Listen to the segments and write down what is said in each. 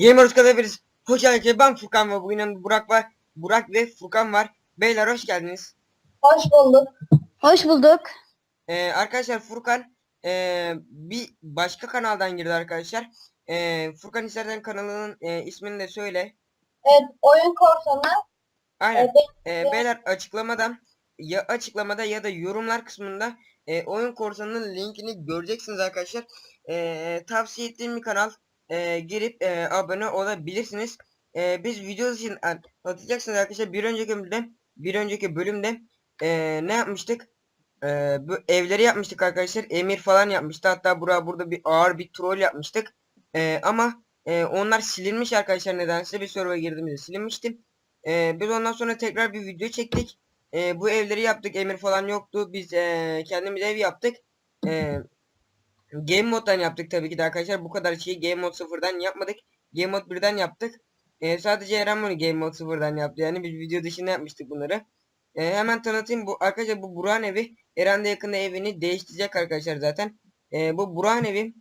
Gamers hepiniz hoş geldiniz. Ben Furkan ve bugün yanımda Burak var. Burak ve Furkan var. Beyler hoş geldiniz. Hoş bulduk. Hoş bulduk. Ee, arkadaşlar Furkan ee, bir başka kanaldan girdi arkadaşlar. Ee, Furkan istersen kanalının ee, ismini de söyle. Evet, oyun korsanı. Aynen. Evet, Ee, beyler açıklamadan ya açıklamada ya da yorumlar kısmında ee, oyun korsanının linkini göreceksiniz arkadaşlar. Ee, tavsiye ettiğim bir kanal. Ee, girip ee, abone olabilirsiniz. Ee, biz video için an- hatırlayacaksınız arkadaşlar bir önceki bölümde bir önceki bölümde ee, ne yapmıştık? Ee, bu evleri yapmıştık arkadaşlar. Emir falan yapmıştı. Hatta buraya burada bir ağır bir troll yapmıştık. Ee, ama ee, onlar silinmiş arkadaşlar nedense bir server'a girdiğimizde silinmişti. Ee, biz ondan sonra tekrar bir video çektik. Ee, bu evleri yaptık. Emir falan yoktu. Biz ee, kendimiz ev yaptık. Ee, Game moddan yaptık tabii ki de arkadaşlar. Bu kadar şeyi Game mod sıfırdan yapmadık. Game mod birden yaptık. Ee, sadece Eren bunu Game mod sıfırdan yaptı. Yani biz video dışında yapmıştık bunları. Ee, hemen tanıtayım. Bu arkadaşlar bu Burak'ın evi. Eren de yakında evini değiştirecek arkadaşlar zaten. Ee, bu Burak'ın evi.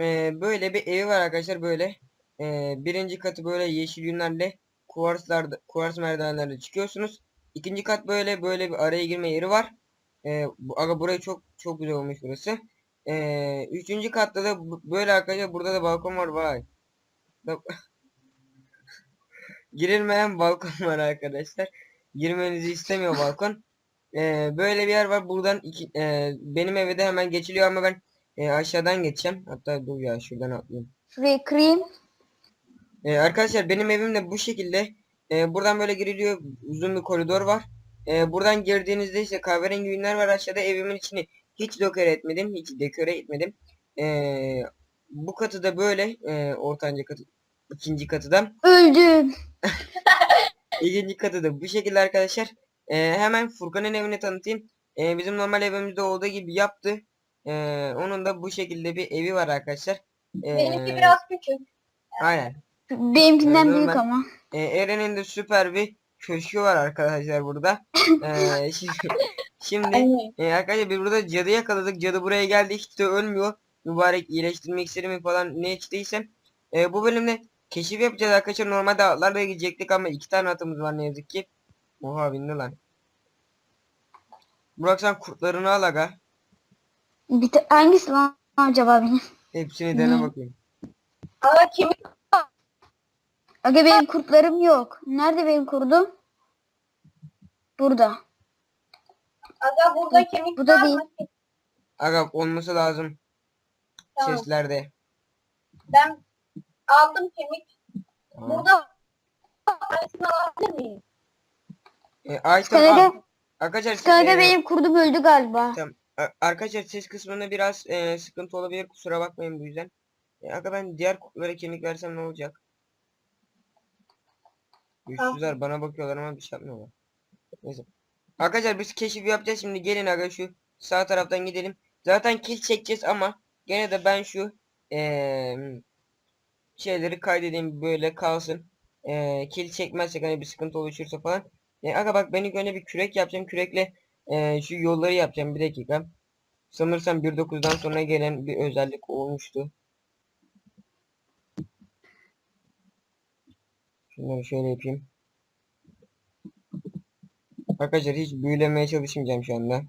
Ee, böyle bir evi var arkadaşlar böyle. Ee, birinci katı böyle yeşil yünlerle kuvarslarda, kuvars merdivenlerle çıkıyorsunuz. İkinci kat böyle böyle bir araya girme yeri var. Ee, bu, aga burayı çok çok güzel olmuş burası. Ee, üçüncü katta da böyle arkadaşlar burada da balkon var vay. Girilmeyen balkon var arkadaşlar. Girmenizi istemiyor balkon. Ee, böyle bir yer var. Buradan iki, e, benim eve de hemen geçiliyor ama ben e, aşağıdan geçeceğim. Hatta dur ya şuradan atlayayım. Şuraya kırayım. Ee, arkadaşlar benim evim de bu şekilde. Ee, buradan böyle giriliyor. Uzun bir koridor var. Ee, buradan girdiğinizde işte kahverengi ünler var aşağıda. Evimin içini hiç dekore etmedim. Hiç dekore etmedim. Ee, bu katı da böyle. E, ortanca katı. ikinci katı da. Öldüm. İkinci katı da bu şekilde arkadaşlar. Ee, hemen Furkan'ın evini tanıtayım. Ee, bizim normal evimizde olduğu gibi yaptı. Ee, onun da bu şekilde bir evi var arkadaşlar. Ee, Benimki biraz küçük. Aynen. Benimkinden Öldüm büyük ama. Ee, Eren'in de süper bir köşkü var arkadaşlar burada. Ee, şimdi şimdi e, arkadaşlar biz burada cadı yakaladık. Cadı buraya geldi hiç de ölmüyor. Mübarek iyileştirmek istedim falan ne içtiysem. Ee, bu bölümde keşif yapacağız arkadaşlar. Normalde atlarla gidecektik ama iki tane atımız var ne yazık ki. Oha bindi lan. Burak sen kurtlarını al aga. Bir ta- hangisi lan acaba benim? Hepsini dene bakayım. Ama kemik Aga benim kurtlarım yok. Nerede benim kurdum? Burada. Aga burada kemik bu da var değil. mı? Aga olması lazım. Tamam. Seslerde. Ben aldım kemik. Tamam. Burada arasını alabilir miyim? E, Arkadaşlar e, benim kurdum öldü galiba. Tamam. A- Arkadaşlar ses kısmında biraz e, sıkıntı olabilir. Kusura bakmayın bu yüzden. E, aga ben diğer kurtlara kemik versem ne olacak? Güçsüzler bana bakıyorlar ama bir şey yapmıyorlar. Neyse. Arkadaşlar biz keşif yapacağız şimdi. Gelin aga şu sağ taraftan gidelim. Zaten kill çekeceğiz ama gene de ben şu e, şeyleri kaydedeyim böyle kalsın. E, kill çekmezsek hani bir sıkıntı oluşursa falan. E, aga bak ben ilk bir kürek yapacağım. Kürekle e, şu yolları yapacağım. Bir dakika. Sanırsam 1.9'dan sonra gelen bir özellik olmuştu. Şunları şöyle yapayım. Arkadaşlar hiç büyülemeye çalışmayacağım şu anda.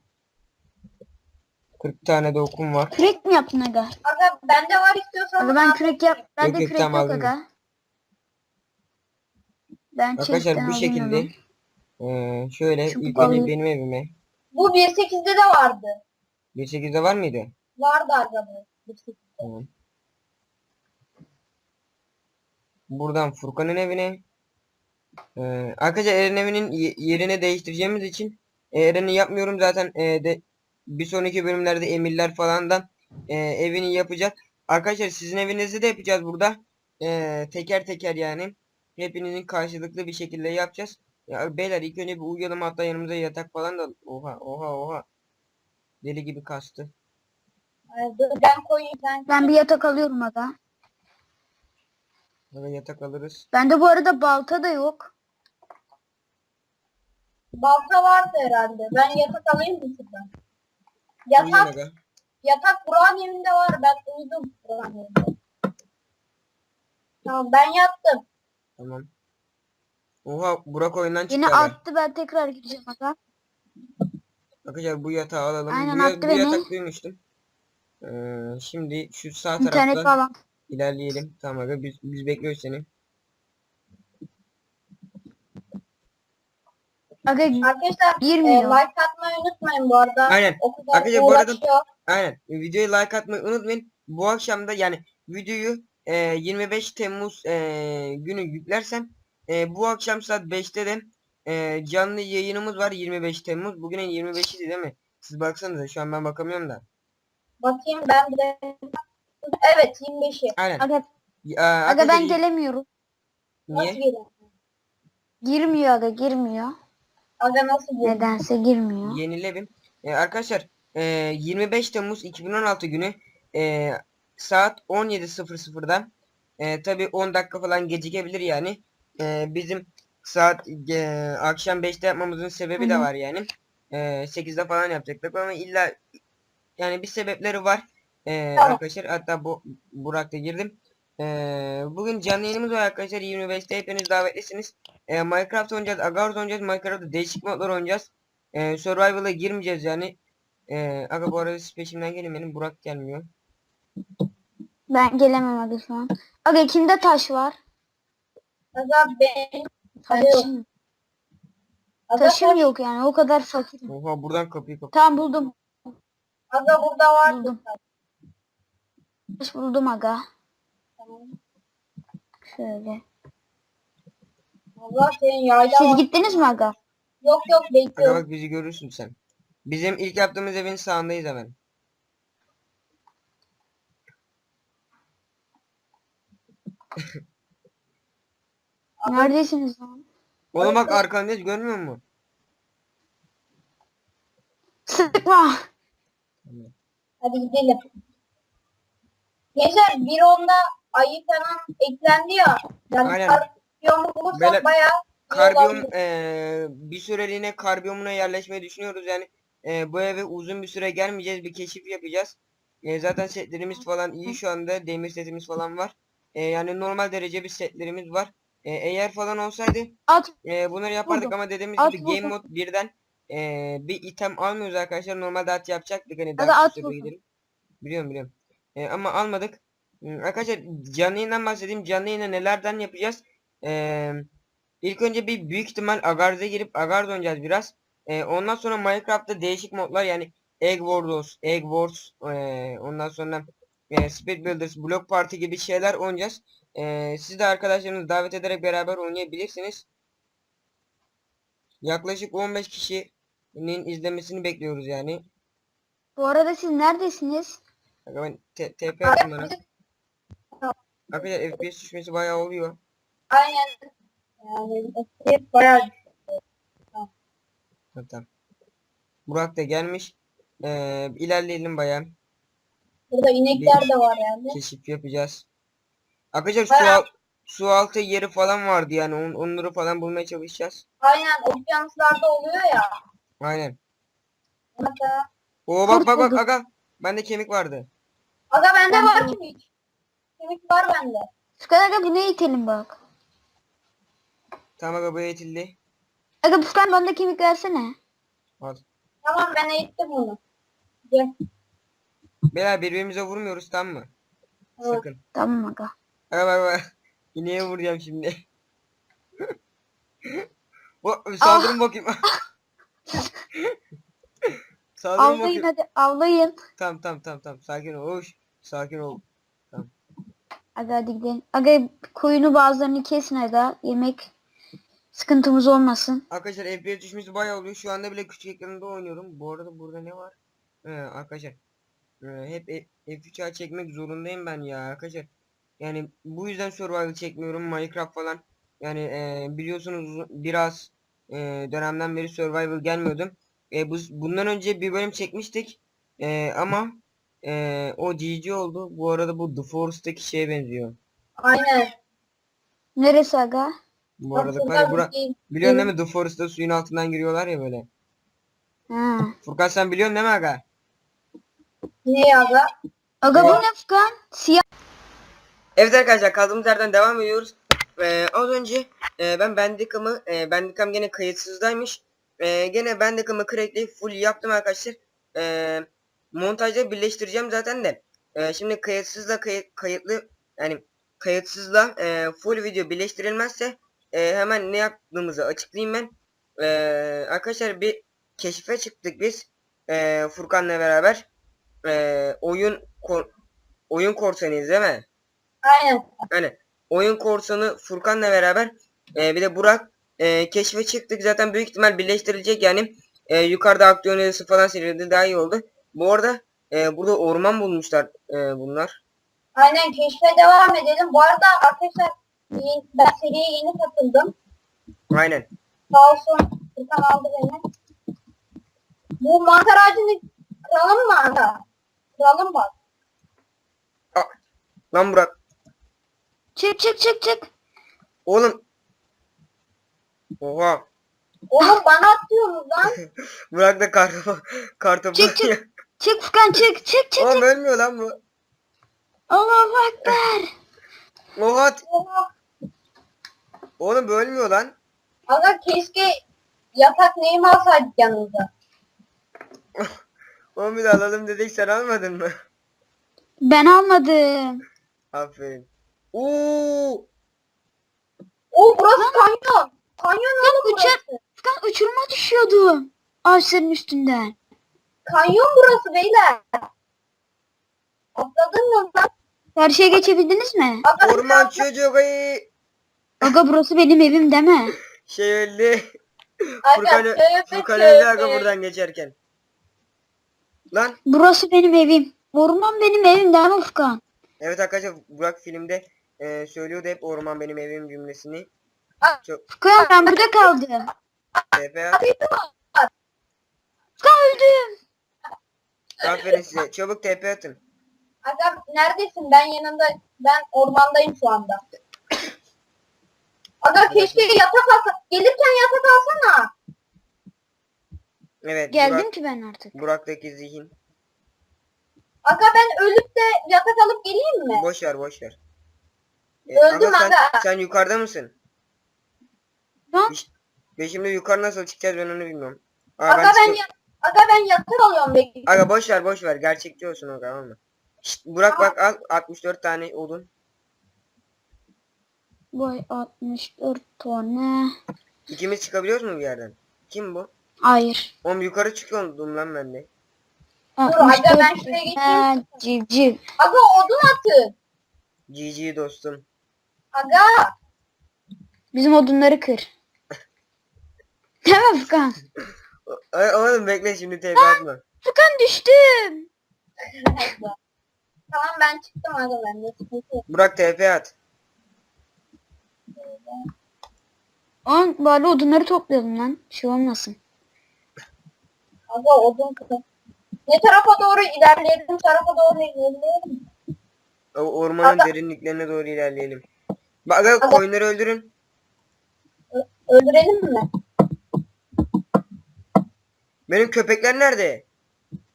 40 tane de okum var. Kürek mi yaptın aga? Aga bende var istiyorsan. Aga ben kürek yap. Bende Yok, yok, kürek yok aldım. aga. Ben Arkadaşlar bu şekilde eee, şöyle Şu ilk önce benim evime. Bu 1.8'de de vardı. 1.8'de var mıydı? Vardı aga bu. 1.8'de. Tamam. Buradan Furkan'ın evine. Eee arkadaşlar Eren evinin ye- yerini değiştireceğimiz için Eren'i yapmıyorum zaten e, de bir sonraki bölümlerde emirler falandan e, evini yapacak. Arkadaşlar sizin evinizi de yapacağız burada. E, teker teker yani. Hepinizin karşılıklı bir şekilde yapacağız. Ya beyler ilk önce bir uyuyalım hatta yanımıza yatak falan da oha oha oha. Deli gibi kastı. Ben koyayım sen. Ben bir yatak alıyorum aga. Böyle yatak alırız. Bende bu arada balta da yok. Balta vardı herhalde. Ben yatak alayım mı şuradan? Uyuyun Yatak, aga. yatak Burak'ın evinde var. Ben uyudum Burak'ın evinde. Tamam ben yattım. Tamam. Oha Burak oyundan çıktı. Yine aga. attı ben tekrar gireceğim aga. Arkadaşlar bu yatağı alalım. Aynen, bu, ya- attı bu beni. yatak duymuştum. Ee, şimdi şu sağ İnternet taraftan falan. İlerleyelim. Tamam aga biz, biz bekliyoruz seni. Aga Arkadaşlar e, girmiyor. like atmayı unutmayın bu arada. Aynen. O kadar Arkadaşlar bu arada-. Aynen. Videoyu like atmayı unutmayın. Bu akşam da yani videoyu e, 25 Temmuz e, günü yüklersem e, bu akşam saat 5'te de e, canlı yayınımız var 25 Temmuz. Bugünün 25'i değil mi? Siz baksanıza şu an ben bakamıyorum da. Bakayım ben bir de. Evet 25'i. Aynen. Aga, Ya, aga arkadaşlar, ben gelemiyorum. Nasıl Niye? geliyor? Girmiyor aga girmiyor. Aga nasıl geliyor? Nedense girmiyor. Yenilebim. E, arkadaşlar e, 25 Temmuz 2016 günü e, saat 17.00'da e, tabi 10 dakika falan gecikebilir yani. E, bizim saat e, akşam 5'te yapmamızın sebebi de Hı hı. var yani. E, 8'de falan yapacaktık ama illa yani bir sebepleri var. E, Tamam. arkadaşlar hatta bu Burak'ta girdim. E, bugün canlı yayınımız var arkadaşlar 25'te hepiniz davetlisiniz. E, Minecraft oynayacağız, Agars oynayacağız, Minecraft'ta değişik modlar oynayacağız. E, Survival'a girmeyeceğiz yani. E, aga bu arada siz peşimden gelin benim Burak gelmiyor. Ben gelemem aga şu an. Aga kimde taş var? Aga ben Taşım, Aga, taşım taş- yok yani o kadar fakirim. Oha buradan kapıyı kapat. Tamam buldum. Aga burada var. Buldum. Taş buldum aga. Şöyle. Allah senin yayla Siz var. gittiniz mi aga? Yok yok Aga bekliyorum. bak bizi görürsün sen. Bizim ilk yaptığımız evin sağındayız hemen. Neredesiniz lan? Oğlum bak arkandayız görmüyor musun? Sıkma. Hadi gidelim. Gençler bir onda ayı falan eklendi ya. Yani Aynen. karbiyomu bulursak Böyle bayağı Karbiyom eee, bir süreliğine karbiyomuna yerleşmeyi düşünüyoruz yani. Eee, bu eve uzun bir süre gelmeyeceğiz bir keşif yapacağız. Eee, zaten setlerimiz falan iyi şu anda demir setimiz falan var. Eee, yani normal derece bir setlerimiz var. Eee, eğer falan olsaydı At. Eee, bunları yapardık Buldum. ama dediğimiz At gibi game buldum. mod birden eee, bir item almıyoruz arkadaşlar. Normalde at yapacaktık hani Hadi daha at buldum. gidelim. Biliyorum biliyorum. Eee, ama almadık. Arkadaşlar canlı yayından bahsedeyim. Canlı yayında nelerden yapacağız? Eee ilk önce bir büyük ihtimal Agarz'a girip Agarz oynayacağız biraz. Eee, ondan sonra Minecraft'ta değişik modlar yani Egg Wars, Egg Wars, eee, ondan sonra eee Speed Builders, Block Party gibi şeyler oynayacağız. Eee, siz de arkadaşlarınızı davet ederek beraber oynayabilirsiniz. Yaklaşık 15 kişinin izlemesini bekliyoruz yani. Bu arada siz neredesiniz? Aga ben TP Aga, attım bana. Arkadaşlar FPS düşmesi bayağı oluyor. Aynen. Yani hep bayağı Tamam, tamam. Burak da gelmiş. Ee, ilerleyelim bayağı. burada inekler de var yani. Keşif yapacağız. Arkadaşlar su, Bayağı- su altı yeri falan vardı yani. On- onları falan bulmaya çalışacağız. Aynen okyanuslarda oluyor ya. Aynen. Mesela. Oo bak bak bak aga. Bende kemik vardı. Aga bende Ben var kemik. Kemik var bende. Furkan aga bu ne itelim bak. Tamam aga bu eğitildi. Aga Furkan bana da kemik versene. Al. Tamam ben eğittim onu. Gel. Beyler birbirimize vurmuyoruz tamam mı? Evet. Sakın. Tamam aga. Aga bak bak. İneğe vuracağım şimdi. Bu saldırın bakayım. saldırın Avlayın bakayım. hadi avlayın. Tamam tamam tamam tamam sakin ol. Hoş. Sakin ol. Aga hadi gidelim. Aga koyunu bazılarını kesin aga. Yemek sıkıntımız olmasın. Arkadaşlar FPS düşmesi bayağı oluyor. Şu anda bile küçük ekranında oynuyorum. Bu arada burada ne var? He, arkadaşlar. e, hep F- F3'e çekmek zorundayım ben ya arkadaşlar. Yani bu yüzden survival çekmiyorum. Minecraft falan. Yani e, biliyorsunuz biraz e, dönemden beri survival gelmiyordum. E, bu, bundan önce bir bölüm çekmiştik. E, ama e, o GG oldu. Bu arada bu The Forest'taki şeye benziyor. Aynen. Neresi aga? Bu arada bir bura, biliyorsun değil mi? The Forest'ta suyun altından giriyorlar ya böyle. Ha. Furkan sen biliyorsun değil mi aga? Ne aga? Aga bu ne Furkan? Siyah. Evet arkadaşlar kaldığımız yerden devam ediyoruz. Ee, az önce e, ben Bandicam'ı, e, Bandicam gene kayıtsızdaymış. E, gene Bandicam'ı crackleyip full yaptım arkadaşlar. E, montajda birleştireceğim zaten de. E, şimdi kayıtsızla kayıt, kayıtlı yani kayıtsızla e, full video birleştirilmezse e, hemen ne yaptığımızı açıklayayım ben. E, arkadaşlar bir keşfe çıktık biz. E, Furkan'la beraber. E, oyun kor- oyun korsanıyız değil mi? Aynen. Hani oyun korsanı Furkan'la beraber e, bir de Burak e, keşfe çıktık. Zaten büyük ihtimal birleştirilecek yani. E, yukarıda yazısı falan serildi daha iyi oldu. Bu arada e, burada orman bulmuşlar e, bunlar. Aynen keşfe devam edelim. Bu arada arkadaşlar ben seriye yeni katıldım. Aynen. Sağ olsun Furkan aldı beni. Bu mantar ağacını kıralım mı aga? Kıralım bak. Lan Burak. Çık çık çık çık. Oğlum. Oha. Oğlum bana atıyorsunuz lan. Burak da kartopu kartopu. Çık, çık. Çık Furkan çık çık çık. Oğlum çık. ölmüyor lan bu. Allahu Ekber. Oha. Oha. Oğlum bu ölmüyor lan. Aga keşke yatak neyimi alsaydık yanımıza. Oğlum bir de alalım dedik sen almadın mı? Ben almadım. Aferin. Oo. Oo burası kanyon. Kanyon uçar- burası. Furkan uçuruma düşüyordum. Ağaçların üstünden. Kanyon burası beyler. Atladın mı lan? Karşıya geçebildiniz mi? Aga, Orman çocuk ay. Aga burası benim evim deme. Şey öldü. Aga, Furkan, ö- tövbe Furkan öldü aga tövbe. buradan geçerken. Lan. Burası benim evim. Orman benim evim deme Furkan. Evet arkadaşlar Burak filmde e, söylüyordu hep orman benim evim cümlesini. Çok Furkan ben burada kaldım. TP at. Öldüm. Aferin size. Çabuk TP atın. Aga neredesin? Ben yanında, ben ormandayım şu anda. Aga keşke yatak alsa. Gelirken yatak alsana. Evet Geldim Burak, ki ben artık. Burak'taki zihin. Aga ben ölüp de yatak alıp geleyim mi? Boş ver boş ver. E, Öldüm sen, aga. sen yukarıda mısın? Lan Ve şimdi yukarı nasıl çıkacağız ben onu bilmiyorum. Aa, Aga ben, çıkıyorum. ya- Aga ben yatak alıyorum bekle. Aga boş ver boş ver. Gerçekçi olsun o tamam mı? Şşt, Burak bak al 64 tane odun. boy 64 tane. İkimiz çıkabiliyoruz mu bir yerden? Kim bu? Hayır. Oğlum yukarı çıkıyordum lan ben de. aga, 64 ben şuraya geçeyim. Ha. Aga odun atın. GG dostum. Aga Bizim odunları kır. Mi Furkan? O- Oğlum bekle şimdi TP atma. Furkan düştüm. tamam ben çıktım aga ben de sıkıntı yok. Burak TP at. On bari odunları toplayalım lan. Şey olmasın. Aga odun kırın. Ne tarafa doğru ilerleyelim tarafa doğru ilerleyelim. O ormanın Aga- derinliklerine doğru ilerleyelim. Bak aga koyunları öldürün. Ö- öldürelim mi? Benim köpekler nerede?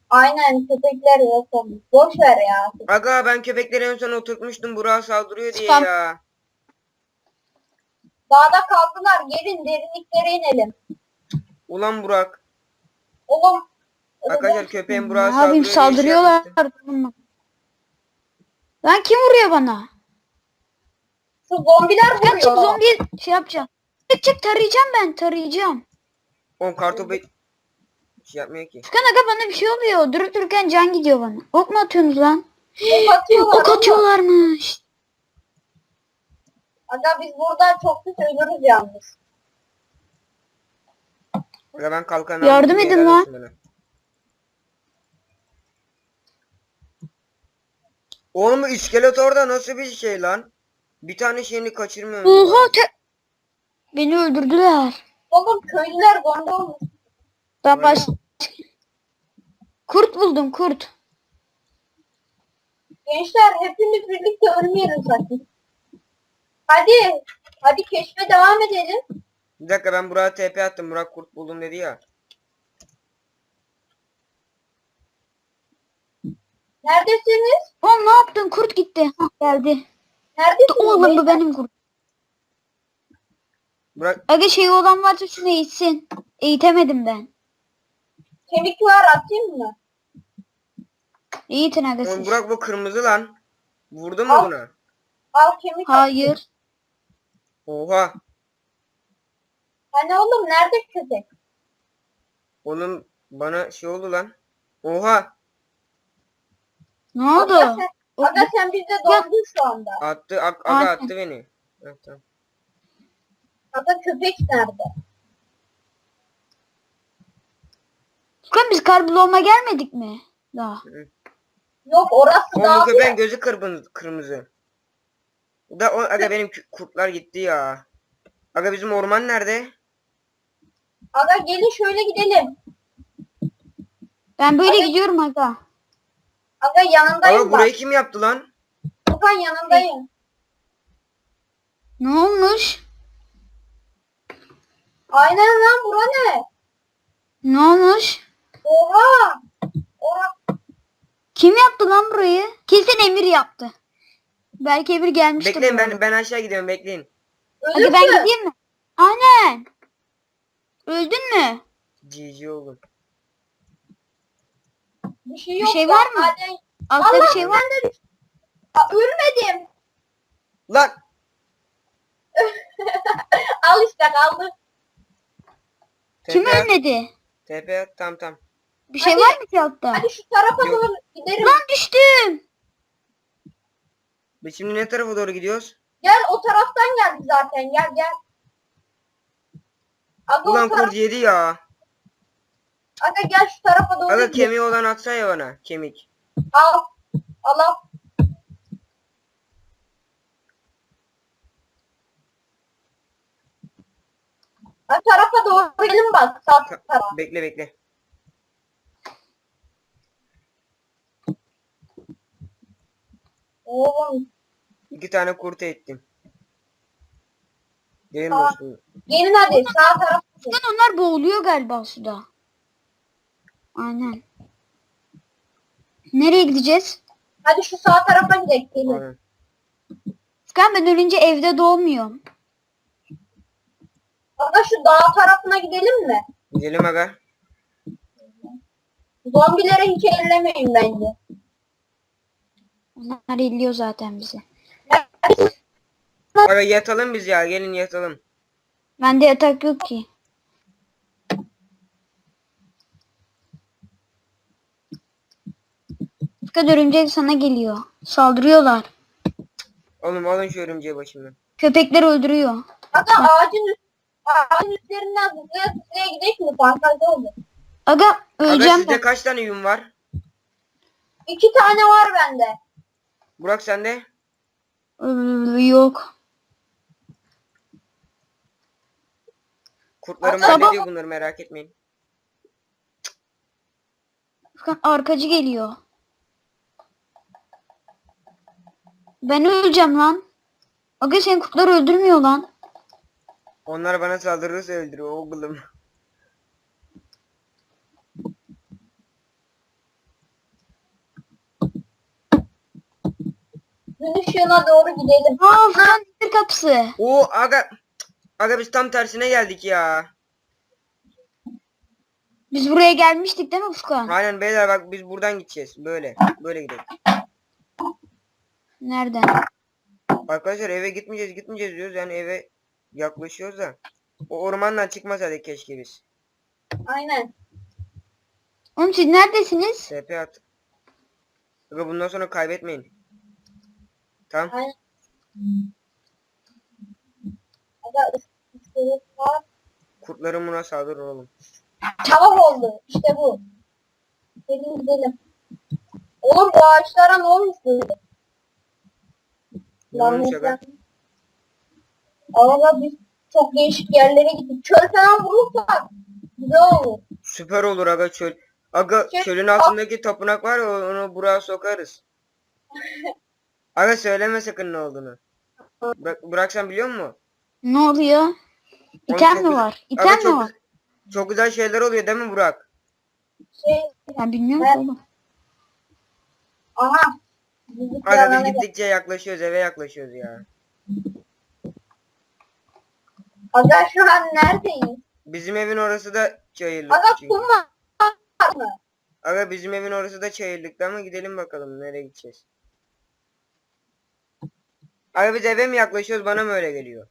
Aynen köpekler yok. Boş ver ya. Aga ben köpekleri en son oturtmuştum Burak'a saldırıyor diye Tamam. ya. Dağda kaldılar. Gelin derinliklere inelim. Ulan Burak. Oğlum. Arkadaşlar köpeğin Burak'a Ne yapayım saldırıyor diye şey saldırıyorlar. yapmıştım. Lan kim vuruyor bana? Şu zombiler Furkan çık vuruyor. zombi şey yapacağım. Çık çık tarayacağım ben tarayacağım. Oğlum kartopu şey yapmıyor ki. Furkan aga bana bir şey oluyor. Durup dururken can gidiyor bana. Ok mu atıyorsunuz lan? Ok atıyorlar. Ok atıyorlarmış. Aga biz burada çok kötü ölürüz yalnız. Aga ben kalkan Yardım aldım, edin helal lan. olsun bana. Oğlum bu iskelet orada nasıl bir şey lan? Bir tane şeyini kaçırmıyor mu? Oha te... Beni öldürdüler. Oğlum köylüler zombi olmuş. Ben baş... Kurt buldum kurt. Gençler hepimiz birlikte ölmeyelim sakın. Hadi. Hadi keşfe devam edelim. Bir dakika ben Burak'a TP attım. Burak kurt buldum dedi ya. Neredesiniz? Oğlum ne yaptın? Kurt gitti. Hah, geldi. Neredesin? Oğlum bu benim kurt. Burak Aga şey olan varsa şunu eğitsin. Eğitemedim ben. Kemik var atayım mı? Aga Oğlum siz. Burak bu kırmızı lan. Vurdun mu Al. buna? Al kemik atayım. Hayır. Oha. Hani oğlum nerede köpek? Oğlum bana şey oldu lan. Oha. Ne oldu? Aga sen, O- aga sen bizde dondun şu anda. Attı ak- aga Aynen. attı beni. Ha, tamam. Aga köpek nerede? Furkan biz karbuloma gelmedik mi? Daha. Yok orası daha köpeğin gözü kırmızı. kırmızı. Da o, aga benim kü- kurtlar gitti ya. Aga bizim orman nerede? Aga gelin şöyle gidelim. Ben böyle Aga- gidiyorum aga. Aga yanındayım Aga bak. burayı kim yaptı lan? Furkan yanındayım. Ne olmuş? Aynen lan bura ne? Ne olmuş? Oha. Oha. Kim yaptı lan burayı? Kesin Emir yaptı. Belki Emir gelmiştir. Bekleyin ben ben aşağı gidiyorum bekleyin. Hadi ben Ölürsün. gideyim mi? Aynen. Öldün mü? GG oğlum. Bir şey Bir yok. şey lan. var mı? Altta Allah bir şey var. ben de- Aa, ölmedim. Lan. Al işte kaldı. Kim at, ölmedi? TP at tam tam. Bir şey Hadi. var mı ki altta? Hadi şu tarafa Yok. doğru gidelim. Lan düştüm. Biz şimdi ne tarafa doğru gidiyoruz? Gel o taraftan geldi zaten. Gel gel. Aga, Ulan o taraf... kurt yedi ya. Aga gel şu tarafa doğru Aga gidelim. kemiği olan atsa ya bana. Kemik. Al. Al al. Ha, tarafa doğru gidelim bak. Sağ Ta- tarafa. Bekle bekle. Oğlum. İki tane kurt ettim. Gelin Aa. dostum. Gelin hadi sağ. Lan onlar boğuluyor galiba suda. Aynen. Nereye gideceğiz? Hadi şu sağ tarafa gidelim. Gelin. Aynen. Furkan ben ölünce evde doğmuyorum. Aga şu dağ tarafına gidelim mi? Gidelim aga. Zombilere hiç ellemeyin bence. Onlar elliyor zaten bizi. Aga yatalım biz ya. Gelin yatalım. Bende yatak yok ki. Furkan örümcek sana geliyor. Saldırıyorlar. Oğlum alın şu örümceği başımdan. Köpekler öldürüyor. Aga ağacın, ağacın üstlerinden zıplaya zıplaya gidelim mi? Pankarda olur. Aga Aga öleceğim sizde ben. kaç tane yün var? İki tane var bende. Burak sende? Yok. Kurtlarım Aga, hallediyor bunları merak etmeyin. Furkan arkacı geliyor. Ben öleceğim lan. Aga senin kurtlar öldürmüyor lan. Onlar bana saldırırsa öldürüyor oğlum. Gün ışığına doğru gidelim. Aa demir kapısı. Oo aga. Aga biz tam tersine geldik ya. Biz buraya gelmiştik değil mi Furkan? Aynen beyler bak biz buradan gideceğiz. Böyle. Böyle gidelim. Nereden? Arkadaşlar eve gitmeyeceğiz gitmeyeceğiz diyoruz yani eve yaklaşıyoruz da. O ormandan çıkmasaydık keşke biz. Aynen. Oğlum siz neredesiniz? TP at. Aga bundan sonra kaybetmeyin. Tamam. Aynen. Kurtlarım buna saldırır oğlum. Tamam oldu. İşte bu. Gidelim gidelim. Oğlum bu ağaçlara ne olmuş böyle? Ne olmuş biz çok değişik yerlere gittik. Çöl falan bulursak güzel olur. Süper olur aga çöl. Aga Çöl- çölün altındaki tapınak var ya onu buraya sokarız. Aga söyleme sakın ne olduğunu. Bırak, bırak sen biliyor musun? Ne oluyor? Çok mi var? İtem mi çok, var? çok güzel şeyler oluyor değil mi Burak? Şey, Ben bilmiyorum Ben- oğlum. aha. Aga biz gittikçe yaklaşıyoruz eve yaklaşıyoruz ya. Aga şu an neredeyiz? Bizim evin orası da çayırlık. Aga kum var mı? Aga bizim evin orası da çayırlıkta ama gidelim bakalım nereye gideceğiz. Aga biz eve mi yaklaşıyoruz bana mı öyle geliyor?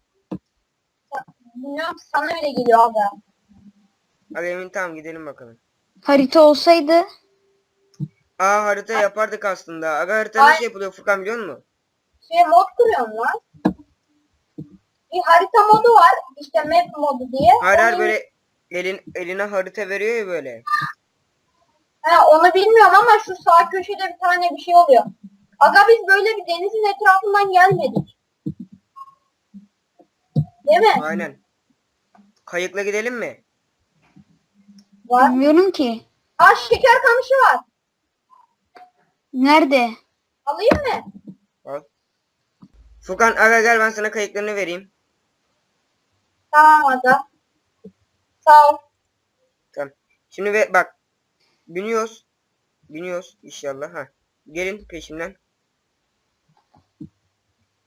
Bilmiyorum sana öyle geliyor aga. Aga emin tamam gidelim bakalım. Harita olsaydı Aa harita yapardık aslında. Aga harita Ay- nasıl yapılıyor Furkan biliyor musun? Şey mod kuruyorum lan. Bir harita modu var. İşte map modu diye. Hayır hayır Onu- böyle elin, eline harita veriyor ya böyle. He, onu bilmiyorum ama şu sağ köşede bir tane bir şey oluyor. Aga biz böyle bir denizin etrafından gelmedik. Değil mi? Aynen. Kayıkla gidelim mi? Var. bilmiyorum ki. Aa şeker kamışı var. Nerede? Alayım mı? Al. Furkan aga gel ben sana kayıklarını vereyim. Tamam aga. Sağ ol. Tamam. Şimdi ve bak. Biniyoruz. Biniyoruz inşallah. Ha. Gelin peşimden.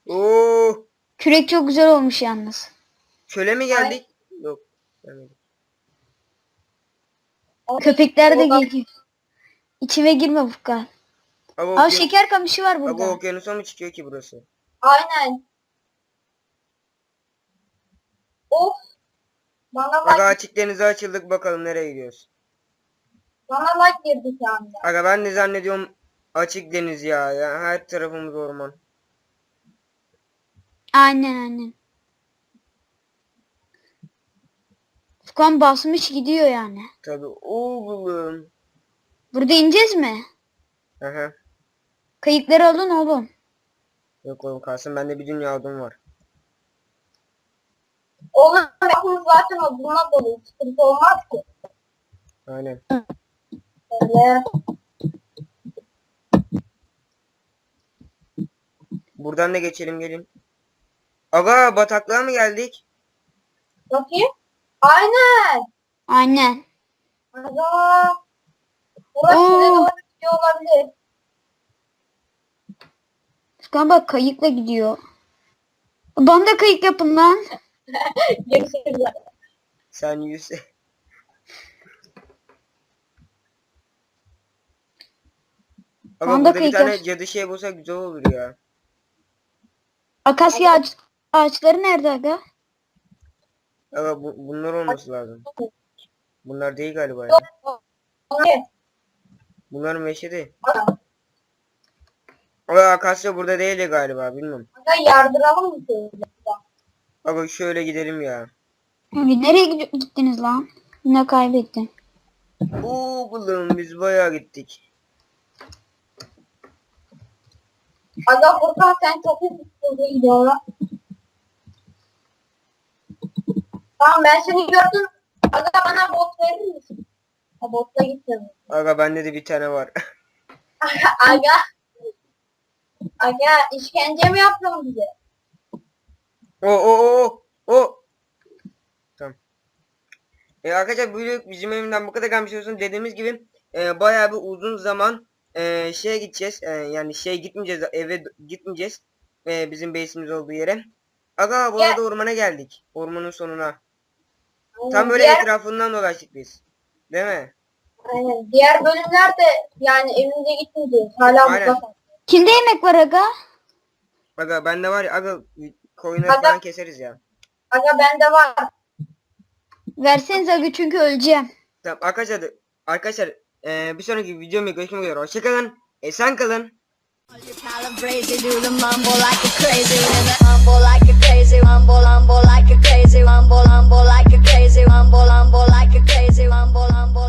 Oo, Kürek çok güzel olmuş yalnız. çöle mi geldik? Yok. gelmedik. Köpekler de Oradan- geliyor. İçime girme Furkan. Aga, Aa okyan- şeker kamışı var Aga burada. okyanusa mı çıkıyor ki burası? Aynen. Of. Bana Aga like, açık denize açıldık bakalım nereye gidiyoruz. bana like girdi şu anda. Aga ben de zannediyorum açık deniz ya. ya her tarafımız orman. Aynen aynen. Furkan basmış gidiyor yani. Tabi oğlum. Burada ineceğiz mi? Aha. Kayıkları alın oğlum. Yok oğlum kalsın bende bir dünya odun var. Oğlum aklımız zaten o buna dolu. Sıkıntı olmaz ki. Aynen. Öyle. Buradan da geçelim gelin. Aga bataklığa mı geldik? Bakayım. Aynen. Aynen. Aga. Burası Oo. doğru gidiyor olabilir. Kayıkla gidiyor. Bana da kayık yapın lan. Görüşürüz. Sen yüz. Aga Bana da burada bir kayık tane yap. cadı şey bulsak güzel olur ya. Akasya ağaç, ağaçları nerede aga? Aga bu, bunlar olması lazım. Bunlar değil galiba ya. Ne? Bunlar meşe değil. Aga, Aga Akasya burada değil galiba bilmiyorum. aga yardıralım mı şöyle? Aga şöyle gidelim ya. Abi nereye gid- gittiniz lan? Yine kaybettim. Oğlum biz bayağı gittik. Aga Furkan sen çok hızlı gidiyorsun lan. Tamam ben seni gördüm. Aga bana bot verir misin? Ha, botla gittim. Aga bende de bir tane var. Aga. Aga işkence mi yapıyorsun bize? o o o o. Tamam. E, arkadaşlar bu video bizim evimden bu kadar gelmiş olsun. Dediğimiz gibi e, bayağı bir uzun zaman e, şeye gideceğiz. E, yani şey gitmeyeceğiz eve gitmeyeceğiz. E, bizim base'imiz olduğu yere. Aga bu arada ormana geldik. Ormanın sonuna. Tam böyle diğer, etrafından dolaştık biz. Değil mi? aynen, diğer bölümlerde yani evimize gitmeyeceğiz. Hala Aynen. burada. Kimde yemek var aga? Aga bende var ya aga koyunları Aga- falan keseriz ya. Aga bende var. Verseniz aga çünkü öleceğim. Tamam arkadaşlar arkadaşlar e, bir sonraki videomda görüşmek üzere. Hoşçakalın. Esen kalın. crazy rumble, rumble like a crazy rumble, rumble like a crazy rumble, rumble like a crazy rumble, rumble.